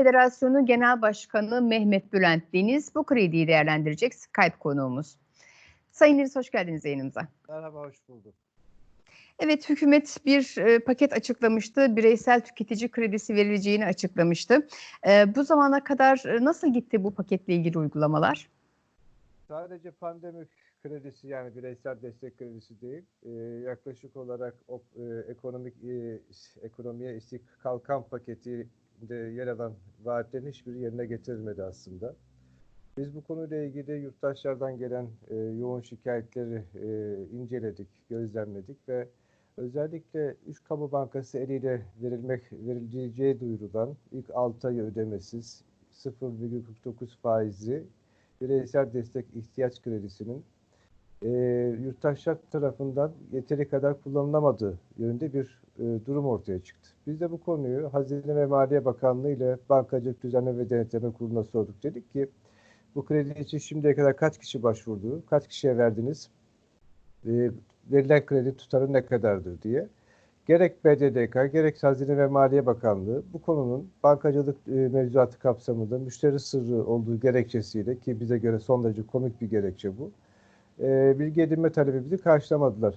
Federasyonu Genel Başkanı Mehmet Bülent Deniz bu krediyi değerlendirecek Skype konuğumuz. Sayın Deniz hoş geldiniz yayınımıza. Merhaba, hoş bulduk. Evet, hükümet bir e, paket açıklamıştı. Bireysel tüketici kredisi verileceğini açıklamıştı. E, bu zamana kadar e, nasıl gitti bu paketle ilgili uygulamalar? Sadece pandemi kredisi yani bireysel destek kredisi değil, e, yaklaşık olarak o, e, ekonomik e, ekonomiye istik kalkan paketi de yer alan vaatlerin hiçbiri yerine getirilmedi aslında. Biz bu konuyla ilgili yurttaşlardan gelen e, yoğun şikayetleri e, inceledik, gözlemledik ve özellikle üç kamu bankası eliyle verilmek verileceği duyurulan ilk 6 ay ödemesiz 0,49 faizli bireysel destek ihtiyaç kredisinin e, yurttaşlar tarafından yeteri kadar kullanılamadığı yönünde bir e, durum ortaya çıktı. Biz de bu konuyu Hazine ve Maliye Bakanlığı ile Bankacılık Düzenleme ve Denetleme Kurulu'na sorduk. Dedik ki bu kredi için şimdiye kadar kaç kişi başvurdu, kaç kişiye verdiniz, e, verilen kredi tutarı ne kadardır diye. Gerek BDDK, gerek Hazine ve Maliye Bakanlığı bu konunun bankacılık e, mevzuatı kapsamında müşteri sırrı olduğu gerekçesiyle ki bize göre son derece komik bir gerekçe bu. E, bilgi edinme talebimizi karşılamadılar.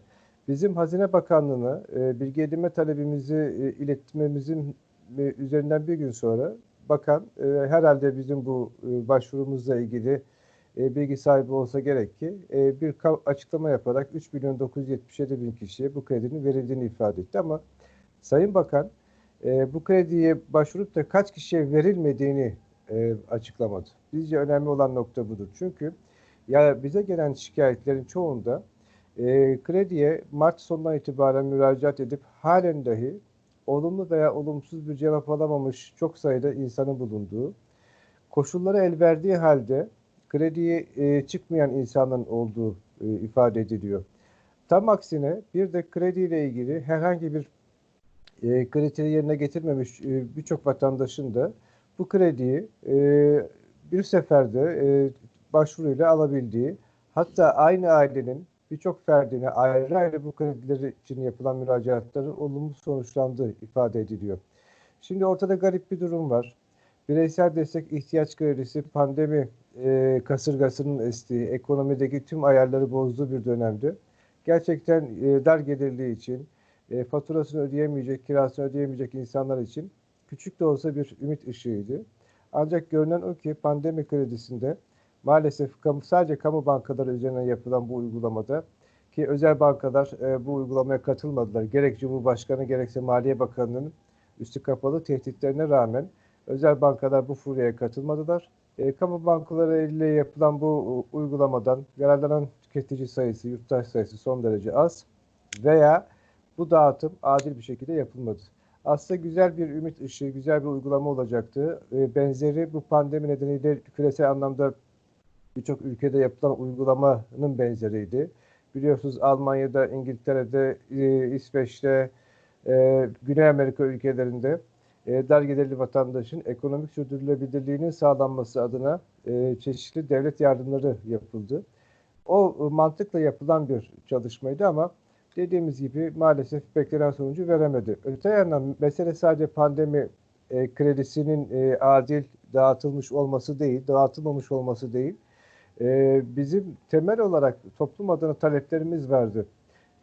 Bizim Hazine Bakanlığı'na e, bilgi edinme talebimizi e, iletmemizin e, üzerinden bir gün sonra bakan e, herhalde bizim bu e, başvurumuzla ilgili bilgi sahibi olsa gerek ki bir açıklama yaparak 3 milyon 977 bin kişiye bu kredinin verildiğini ifade etti ama Sayın Bakan bu krediye başvurup da kaç kişiye verilmediğini açıklamadı. Bizce önemli olan nokta budur. Çünkü ya bize gelen şikayetlerin çoğunda e, krediye Mart sonundan itibaren müracaat edip halen dahi olumlu veya olumsuz bir cevap alamamış çok sayıda insanın bulunduğu, koşulları el verdiği halde krediye e, çıkmayan insanların olduğu e, ifade ediliyor. Tam aksine bir de krediyle ilgili herhangi bir e, kriteri yerine getirmemiş e, birçok vatandaşın da bu krediyi e, bir seferde e, başvuruyla alabildiği, hatta aynı ailenin birçok ferdine ayrı ayrı bu krediler için yapılan müracaatların olumlu sonuçlandığı ifade ediliyor. Şimdi ortada garip bir durum var. Bireysel destek ihtiyaç kredisi pandemi e, kasırgasının estiği, ekonomideki tüm ayarları bozduğu bir dönemde gerçekten e, dar gelirliği için, e, faturasını ödeyemeyecek, kirasını ödeyemeyecek insanlar için küçük de olsa bir ümit ışığıydı. Ancak görünen o ki pandemi kredisinde maalesef kamu, sadece kamu bankaları üzerine yapılan bu uygulamada ki özel bankalar e, bu uygulamaya katılmadılar. Gerek Cumhurbaşkanı gerekse Maliye Bakanı'nın üstü kapalı tehditlerine rağmen özel bankalar bu furyaya katılmadılar. E, kamu bankaları ile yapılan bu uygulamadan yararlanan tüketici sayısı, yurttaş sayısı son derece az veya bu dağıtım adil bir şekilde yapılmadı. Aslında güzel bir ümit ışığı, güzel bir uygulama olacaktı. E, benzeri bu pandemi nedeniyle küresel anlamda birçok ülkede yapılan uygulamanın benzeriydi. Biliyorsunuz Almanya'da, İngiltere'de, e, İsveç'te, e, Güney Amerika ülkelerinde e, dar gelirli vatandaşın ekonomik sürdürülebilirliğinin sağlanması adına e, çeşitli devlet yardımları yapıldı. O e, mantıkla yapılan bir çalışmaydı ama dediğimiz gibi maalesef beklenen sonucu veremedi. Öte yandan mesele sadece pandemi e, kredisinin e, adil dağıtılmış olması değil, dağıtılmamış olması değil. E, bizim temel olarak toplum adına taleplerimiz vardı.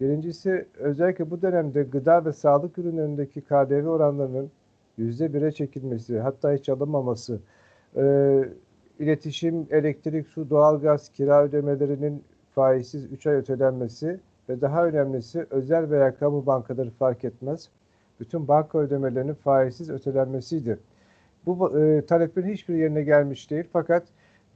Birincisi özellikle bu dönemde gıda ve sağlık ürünlerindeki KDV oranlarının yüzde bire çekilmesi, hatta hiç alınmaması, e, iletişim, elektrik, su, doğalgaz, kira ödemelerinin faizsiz 3 ay ötelenmesi ve daha önemlisi özel veya kamu bankaları fark etmez. Bütün banka ödemelerinin faizsiz ötelenmesiydi. Bu e, taleplerin hiçbir yerine gelmiş değil fakat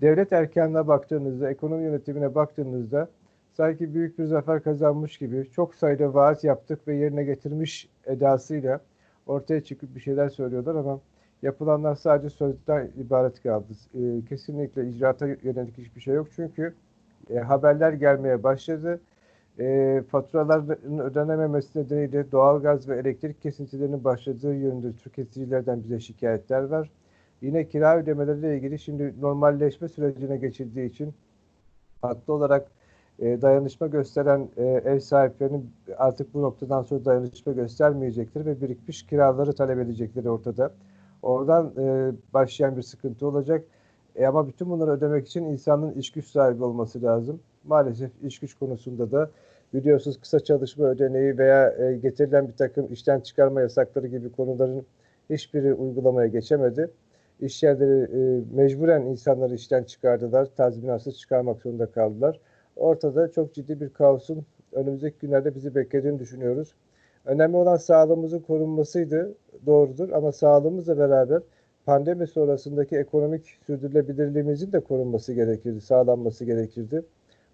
devlet erkanına baktığınızda, ekonomi yönetimine baktığınızda sanki büyük bir zafer kazanmış gibi çok sayıda vaat yaptık ve yerine getirmiş edasıyla ortaya çıkıp bir şeyler söylüyorlar ama yapılanlar sadece sözden ibaret kaldı. E, kesinlikle icraata yönelik hiçbir şey yok çünkü e, haberler gelmeye başladı. E, faturaların ödenememesi nedeniyle doğalgaz ve elektrik kesintilerinin başladığı yönünde tüketicilerden bize şikayetler var. Yine kira ödemeleriyle ilgili şimdi normalleşme sürecine geçildiği için haklı olarak e, dayanışma gösteren e, ev sahiplerinin artık bu noktadan sonra dayanışma göstermeyecektir ve birikmiş kiraları talep edecekleri ortada. Oradan e, başlayan bir sıkıntı olacak. E, ama bütün bunları ödemek için insanın iş güç sahibi olması lazım. Maalesef iş güç konusunda da biliyorsunuz kısa çalışma ödeneği veya e, getirilen bir takım işten çıkarma yasakları gibi konuların hiçbiri uygulamaya geçemedi. İş yerleri e, mecburen insanları işten çıkardılar. Tazminatsız çıkarmak zorunda kaldılar. Ortada çok ciddi bir kaosun önümüzdeki günlerde bizi beklediğini düşünüyoruz. Önemli olan sağlığımızın korunmasıydı, doğrudur. Ama sağlığımızla beraber pandemi sonrasındaki ekonomik sürdürülebilirliğimizin de korunması gerekirdi, sağlanması gerekirdi.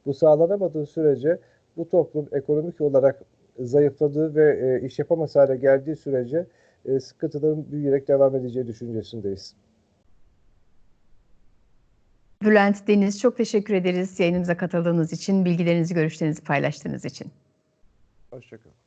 Bu sağlanamadığı sürece bu toplum ekonomik olarak zayıfladığı ve e, iş yapamaz hale geldiği sürece e, sıkıntıların büyüyerek devam edeceği düşüncesindeyiz. Bülent Deniz çok teşekkür ederiz yayınımıza katıldığınız için, bilgilerinizi, görüşlerinizi paylaştığınız için. Hoşçakalın.